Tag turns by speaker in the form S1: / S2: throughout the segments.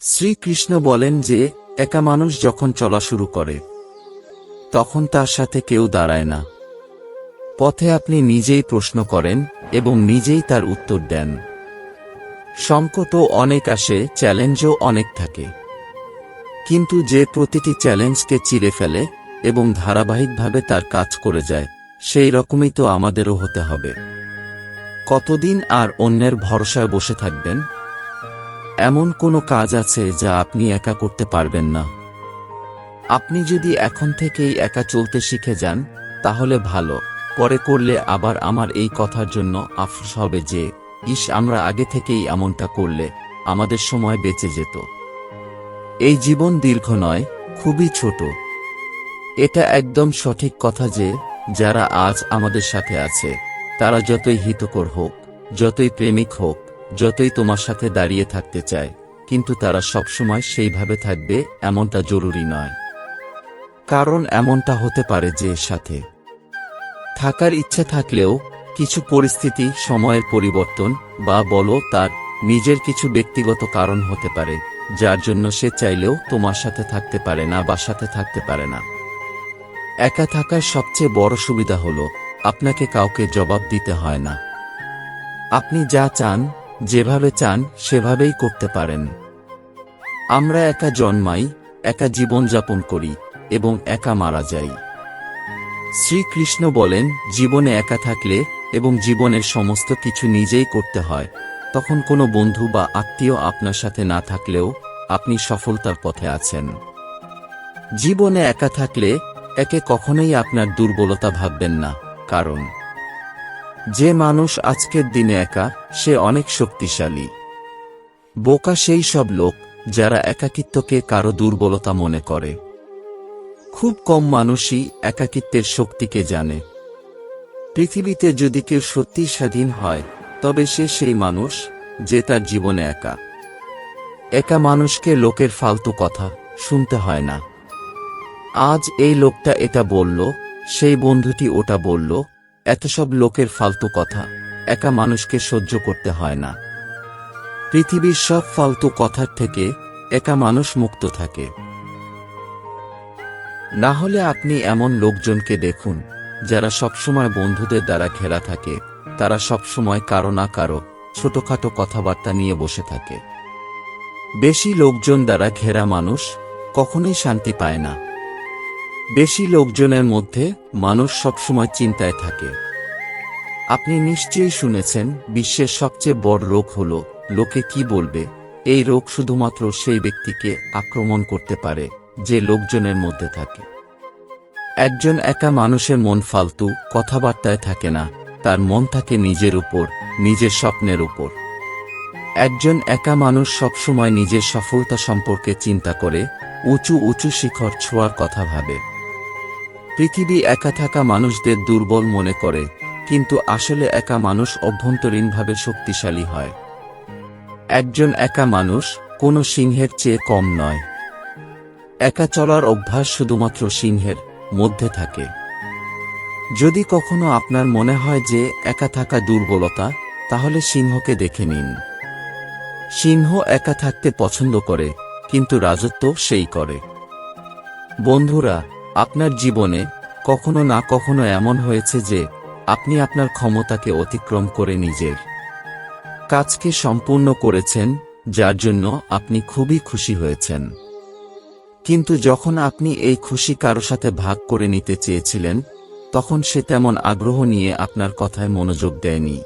S1: শ্রীকৃষ্ণ বলেন যে, একা মানুষ যখন চলা শুরু করে, তখন তার সাথে কেউ দাঁড়ায় না। পথে আপনি নিজেই প্রশ্ন করেন এবং নিজেই তার উত্তর দেন। সংকটও অনেক আসে, চ্যালেঞ্জও অনেক থাকে। কিন্তু যে প্রতিটি চ্যালেঞ্জকে চিরে ফেলে এবং ধারাবাহিকভাবে তার কাজ করে যায়, সেই রকমই তো আমাদেরও হতে হবে। কতদিন আর অন্যের ভরসায় বসে থাকবেন? এমন কোনো কাজ আছে যা আপনি একা করতে পারবেন না। আপনি যদি এখন থেকেই একা চলতে শিখে যান, তাহলে ভালো। পরে করলে আবার আমার এই কথার জন্য আফসোস হবে যে, ইস, আমরা আগে থেকেই এমনটা করলে আমাদের সময় বেঁচে যেত। এই জীবন দীর্ঘ নয়, খুবই ছোট। এটা একদম সঠিক কথা যে, যারা আজ আমাদের সাথে আছে, তারা যতই হিতকর হোক, যতই প্রেমিক হোক যতই তোমার সাথে দাঁড়িয়ে থাকতে চায়, কিন্তু তারা সবসময় সেইভাবে থাকবে, এমনটা জরুরি নয়। কারণ এমনটা হতে পারে যে সাথে থাকার ইচ্ছে থাকলেও কিছু পরিস্থিতি, সময়ের পরিবর্তন বা বলো তার নিজের কিছু ব্যক্তিগত কারণ হতে পারে, যার জন্য সে চাইলেও তোমার সাথে থাকতে পারে না বা সাথে থাকতে পারে না। একা থাকার সবচেয়ে বড় সুবিধা হলো, আপনাকে কাউকে জবাব দিতে হয় না। আপনি যা চান যেভাবে চান, সেভাবেই করতে পারেন। আমরা একা জন্মাই, একা জীবনযাপন করি এবং একা মারা যাই। শ্রীকৃষ্ণ বলেন, জীবনে একা থাকলে এবং জীবনের সমস্ত কিছু নিজেই করতে হয়, তখন কোনো বন্ধু বা আত্মীয় আপনার সাথে না থাকলেও আপনি সফলতার পথে আছেন। জীবনে একা থাকলে একে কখনোই আপনার দুর্বলতা ভাববেন না, কারণ যে মানুষ আজকের দিনে একা, সে অনেক শক্তিশালী। বোকা সেই সব লোক, যারা একাকিত্বকে কারও দুর্বলতা মনে করে। খুব কম মানুষই একাকিত্বের শক্তিকে জানে। পৃথিবীতে যদি কেউ সত্যি স্বাধীন হয়, তবে সে সেই মানুষ, যে তার জীবনে একা। একা মানুষকে লোকের ফালতু কথা শুনতে হয় না। আজ এই লোকটা এটা বলল, সেই বন্ধুটি ওটা বলল এত সব লোকের ফালতু কথা, একা মানুষকে সহ্য করতে হয় না। পৃথিবীর সব ফালতু কথার থেকে একা মানুষ মুক্ত থাকে। না হলে আপনি এমন লোকজনকে দেখুন, যারা সবসময় বন্ধুদের দ্বারা ঘেরা থাকে, তারা সবসময় কারও না কারও ছোটখাটো কথাবার্তা নিয়ে বসে থাকে। বেশি লোকজন দ্বারা ঘেরা মানুষ কখনোই শান্তি পায় না। বেশি লোকজনের মধ্যে মানুষ সবসময় চিন্তায় থাকে। আপনি নিশ্চয়ই শুনেছেন, বিশ্বের সবচেয়ে বড় রোগ হল, লোকে কি বলবে? এই রোগ শুধুমাত্র সেই ব্যক্তিকে আক্রমণ করতে পারে, যে লোকজনের মধ্যে থাকে। একজন একা মানুষের মন ফালতু, কথাবার্তায় থাকে না, তার মন থাকে নিজের উপর, নিজের স্বপ্নের উপর। একজন একা মানুষ সবসময় নিজের সফলতা সম্পর্কে চিন্তা করে, উঁচু উঁচু শিখর ছোঁয়ার কথা ভাবে। পৃথিবী একা থাকা মানুষদের দুর্বল মনে করে, কিন্তু আসলে একা মানুষ অভ্যন্তরীণভাবে শক্তিশালী হয়। একজন একা মানুষ কোনো সিংহের চেয়ে কম নয়। একা চলার অভ্যাস শুধুমাত্র সিংহের মধ্যে থাকে। যদি কখনো আপনার মনে হয় যে একা থাকা দুর্বলতা, তাহলে সিংহকে দেখে নিন। সিংহ একা থাকতে পছন্দ করে, কিন্তু রাজত্ব সেই করে। বন্ধুরা আপনার জীবনে কখনো না কখনো এমন হয়েছে যে, আপনি আপনার ক্ষমতাকে অতিক্রম করে নিজের কাজকে সম্পূর্ণ করেছেন, যার জন্য আপনি খুবই খুশি হয়েছেন। কিন্তু যখন আপনি এই খুশি কারও সাথে ভাগ করে নিতে চেয়েছিলেন, তখন সে তেমন আগ্রহ নিয়ে আপনার কথায় মনোযোগ দেয়নি।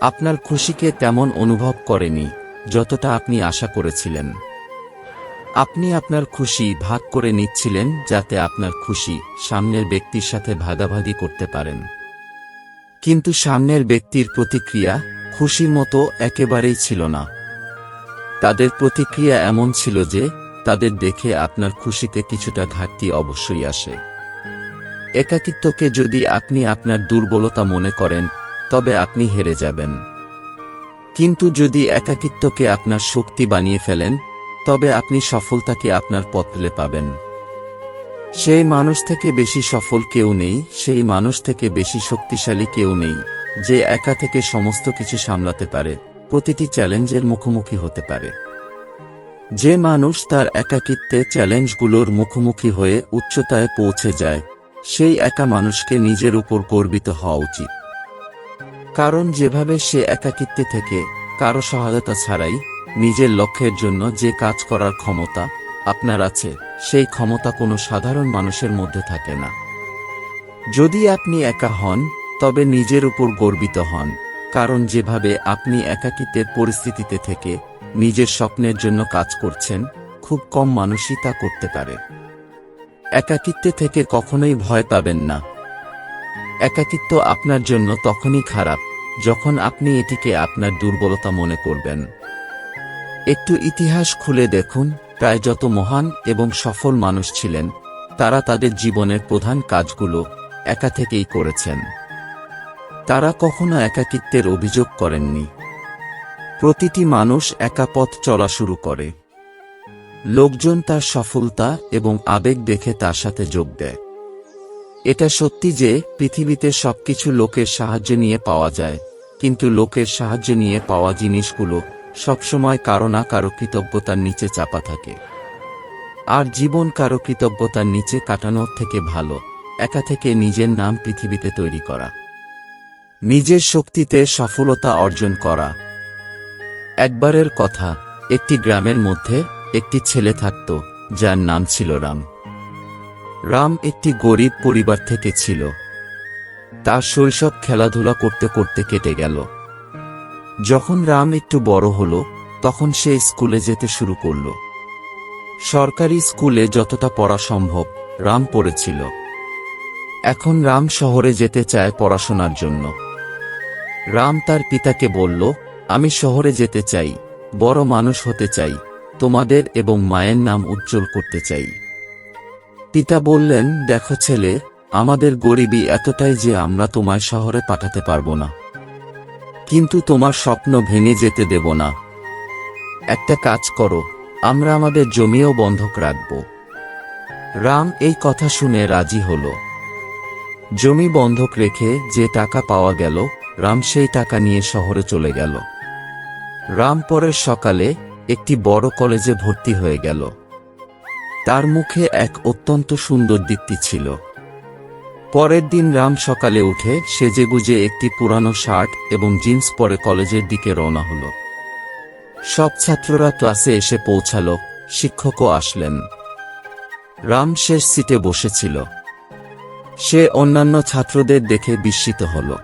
S1: আপনার খুশিকে তেমন অনুভব করেনি, যতটা আপনি আশা করেছিলেন। আপনি আপনার খুশি ভাগ করে নিচ্ছিলেন যাতে আপনার খুশি সামনের ব্যক্তির সাথে ভাগাভাগি করতে পারেন। কিন্তু সামনের ব্যক্তির প্রতিক্রিয়া খুশির মতো একেবারেই ছিল না। তাদের প্রতিক্রিয়া এমন ছিল যে, তাদের দেখে আপনার খুশিতে কিছুটা ঘাটতি অবশ্যই আসে। একাকিত্বকে যদি আপনি আপনার দুর্বলতা মনে করেন, তবে আপনি হেরে যাবেন। কিন্তু যদি একাকিত্বকে আপনার শক্তি বানিয়ে ফেলেন তবে আপনি সফলতাকে আপনার পথলে পাবেন? সেই মানুষ থেকে বেশি সফল কেউ নেই, সেই মানুষ থেকে বেশি শক্তিশালী কেউ নেই, যে একা থেকে সমস্ত কিছু সামলাতে পারে, প্রতিটি চ্যালেঞ্জের মুখোমুখি হতে পারে। যে মানুষ তার একাকিত্বে চ্যালেঞ্জগুলোর মুখোমুখি হয়ে উচ্চতায় পৌঁছে যায়, সেই একা মানুষকে নিজের উপর গর্বিত হওয়া উচিত। কারণ যেভাবে সে একাকিত্বে থেকে কারও সহায়তা ছাড়াই নিজের লক্ষ্যের জন্য যে কাজ করার ক্ষমতা আপনার আছে, সেই ক্ষমতা কোনো সাধারণ মানুষের মধ্যে থাকে না। যদি আপনি একা হন, তবে নিজের উপর গর্বিত হন, কারণ যেভাবে আপনি একাকিত্বের পরিস্থিতিতে থেকে নিজের স্বপ্নের জন্য কাজ করছেন, খুব কম মানুষই তা করতে পারে। একাকিত্বে থেকে কখনোই ভয় পাবেন না। একাকিত্ব আপনার জন্য তখনই খারাপ, যখন আপনি এটিকে আপনার দুর্বলতা মনে করবেন। একটু ইতিহাস খুলে দেখুন, প্রায় যত মহান এবং সফল মানুষ ছিলেন, তারা তাদের জীবনের প্রধান কাজগুলো একা থেকেই করেছেন। তারা কখনো একাকিত্বের অভিযোগ করেননি। প্রতিটি মানুষ একা পথ চলা শুরু করে। লোকজন তার সফলতা এবং আবেগ দেখে তার সাথে যোগ দেয়। এটা সত্যি যে পৃথিবীতে সবকিছু লোকের সাহায্য নিয়ে পাওয়া যায়, কিন্তু লোকের সাহায্য নিয়ে পাওয়া জিনিসগুলো সবসময় কারও না কারও কৃতজ্ঞতার নিচে চাপা থাকে। আর জীবন কারও কৃতজ্ঞতার নিচে কাটানোর থেকে ভালো, একা থেকে নিজের নাম পৃথিবীতে তৈরি করা। নিজের শক্তিতে সফলতা অর্জন করা। একবারের কথা, একটি গ্রামের মধ্যে একটি ছেলে থাকত, যার নাম ছিল রাম। রাম একটি গরিব পরিবার থেকে ছিল। তার শৈশব খেলাধুলা করতে করতে কেটে গেল। যখন রাম একটু বড় হলো, তখন সে স্কুলে যেতে শুরু করল। সরকারি স্কুলে যতটা পড়া সম্ভব, রাম পড়েছিল। এখন রাম শহরে যেতে চায় পড়াশোনার জন্য। রাম তার পিতাকে বলল, আমি শহরে যেতে চাই, বড় মানুষ হতে চাই, তোমাদের এবং মায়ের নাম উজ্জ্বল করতে চাই। পিতা বললেন, দেখো ছেলে, আমাদের গরিবী এতটাই যে আমরা তোমায় শহরে পাঠাতে পারব না। কিন্তু তোমার স্বপ্ন ভেঙে যেতে দেব না। একটা কাজ করো, আমরা আমাদের জমিও বন্ধক রাখব। রাম এই কথা শুনে রাজি হল। জমি বন্ধক রেখে যে টাকা পাওয়া গেল, রাম সেই টাকা নিয়ে শহরে চলে গেল। রাম পরের সকালে একটি বড় কলেজে ভর্তি হয়ে গেল। তার মুখে এক অত্যন্ত সুন্দর দীপ্তি ছিল। পরের দিন রাম সকালে উঠে সেজেগুজে একটি পুরানো শার্ট এবং জিন্স পরে কলেজের দিকে রওনা হল। সব ছাত্ররা ক্লাসে এসে পৌঁছাল, শিক্ষকও আসলেন। রাম শেষ সিটে বসেছিল। সে অন্যান্য ছাত্রদের দেখে বিস্মিত হল।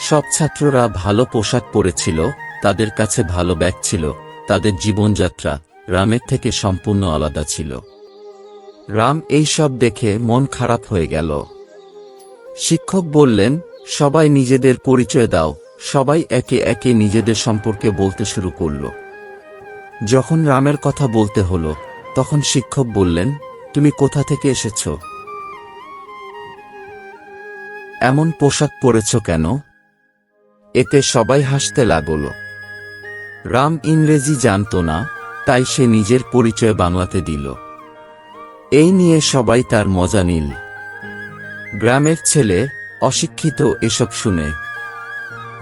S1: সব ছাত্ররা ভালো পোশাক পরেছিল, তাদের কাছে ভালো ব্যাগ ছিল, তাদের জীবনযাত্রা রামের থেকে সম্পূর্ণ আলাদা ছিল। রাম এই সব দেখে মন খারাপ হয়ে গেল। শিক্ষক বললেন, সবাই নিজেদের পরিচয় দাও, সবাই একে একে নিজেদের সম্পর্কে বলতে শুরু করল। যখন রামের কথা বলতে হলো, তখন শিক্ষক বললেন, তুমি কোথা থেকে এসেছ? এমন পোশাক পরেছ কেন? এতে সবাই হাসতে লাগল। রাম ইংরেজি জানত না, তাই সে নিজের পরিচয় বাংলাতে দিল। এই নিয়ে সবাই তার মজা নিল। গ্রামের ছেলে অশিক্ষিত এসব শুনে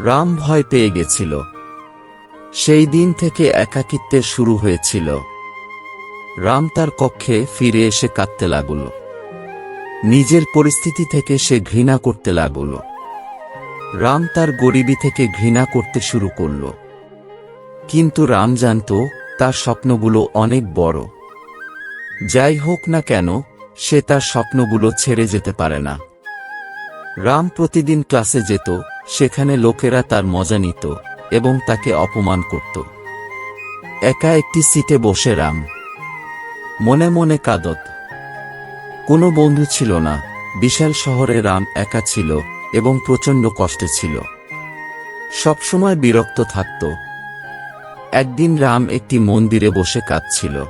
S1: রাম ভয় পেয়ে গেছিল। সেই দিন থেকে একাকিত্বের শুরু হয়েছিল। রাম তার কক্ষে ফিরে এসে কাঁদতে লাগল। নিজের পরিস্থিতি থেকে সে ঘৃণা করতে লাগল। রাম তার গরিবী থেকে ঘৃণা করতে শুরু করল। কিন্তু রাম জানত তার স্বপ্নগুলো অনেক বড়। যাই হোক না কেন, সে তার স্বপ্নগুলো ছেড়ে যেতে পারে না। রাম প্রতিদিন ক্লাসে যেত, সেখানে লোকেরা তার মজা নিত এবং তাকে অপমান করত। একা একটি সিটে বসে রাম। মনে মনে কাদত। কোনো বন্ধু ছিল না, বিশাল শহরে রাম একা ছিল এবং প্রচণ্ড কষ্টে ছিল। সবসময় বিরক্ত থাকত। একদিন রাম একটি মন্দিরে বসে কাঁদছিল।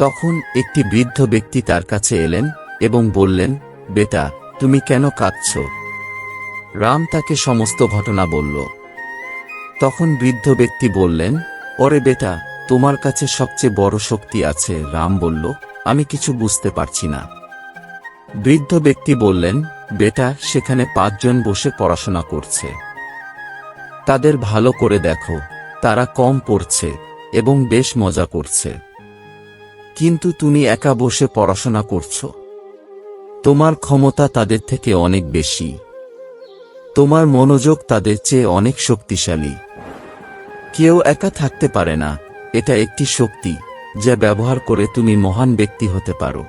S1: তখন একটি বৃদ্ধ ব্যক্তি তার কাছে এলেন এবং বললেন, বেটা, তুমি কেন কাঁদছ? রাম তাকে সমস্ত ঘটনা বলল। তখন বৃদ্ধ ব্যক্তি বললেন, ওরে বেটা, তোমার কাছে সবচেয়ে বড় শক্তি আছে, রাম বলল, আমি কিছু বুঝতে পারছি না। বৃদ্ধ ব্যক্তি বললেন, বেটা, সেখানে পাঁচজন বসে পড়াশোনা করছে। তাদের ভালো করে দেখো, তারা কম পড়ছে এবং বেশ মজা করছে। কিন্তু তুমি একা বসে পড়াশোনা করছ। তোমার ক্ষমতা তাদের থেকে অনেক বেশি। তোমার মনোযোগ তাদের চেয়ে অনেক শক্তিশালী। কেউ একা থাকতে পারে না, এটা একটি শক্তি, যা ব্যবহার করে তুমি মহান ব্যক্তি হতে পারো।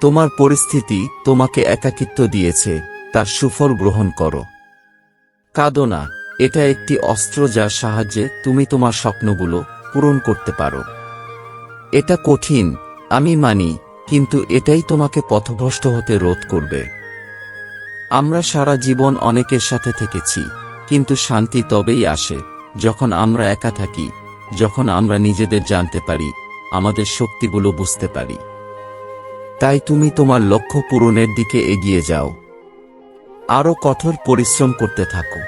S1: তোমার পরিস্থিতি তোমাকে একাকিত্ব দিয়েছে, তার সুফল গ্রহণ করো। কাঁদো না, এটা একটি অস্ত্র যার সাহায্যে তুমি তোমার স্বপ্নগুলো পূরণ করতে পারো। এটা কঠিন, আমি মানি, কিন্তু এটাই তোমাকে পথভ্রষ্ট হতে রোধ করবে। আমরা সারা জীবন অনেকের সাথে থেকেছি, কিন্তু শান্তি তবেই আসে, যখন আমরা একা থাকি, যখন আমরা নিজেদের জানতে পারি, আমাদের শক্তিগুলো বুঝতে পারি। তাই তুমি তোমার লক্ষ্য পূরণের দিকে এগিয়ে যাও। আরও কঠোর পরিশ্রম করতে থাকো।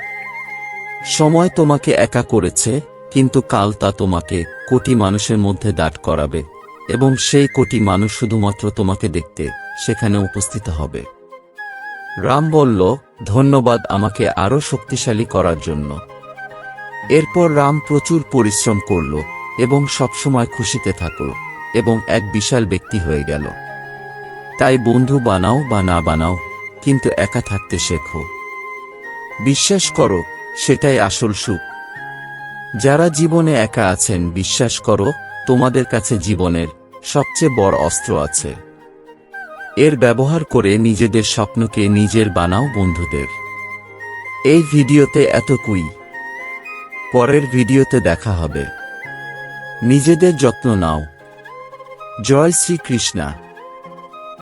S1: সময় তোমাকে একা করেছে কিন্তু কাল তা তোমাকে কোটি মানুষের মধ্যে দাঁড় করাবে, এবং সেই কোটি মানুষ শুধুমাত্র তোমাকে দেখতে সেখানে উপস্থিত হবে। রাম বলল, ধন্যবাদ আমাকে আরও শক্তিশালী করার জন্য। এরপর রাম প্রচুর পরিশ্রম করল এবং সবসময় খুশিতে থাকল এবং এক বিশাল ব্যক্তি হয়ে গেল। তাই বন্ধু বানাও বা না বানাও, কিন্তু একা থাকতে শেখো। বিশ্বাস করো, সেটাই আসল সুখ। যারা জীবনে একা আছেন, বিশ্বাস করো, তোমাদের কাছে জীবনের সবচেয়ে বড় অস্ত্র আছে। এর ব্যবহার করে নিজেদের স্বপ্নকে নিজের বানাও বন্ধুদের। এই ভিডিওতে এতকুই। পরের ভিডিওতে দেখা হবে। নিজেদের যত্ন নাও। জয় শ্রীকৃষ্ণা।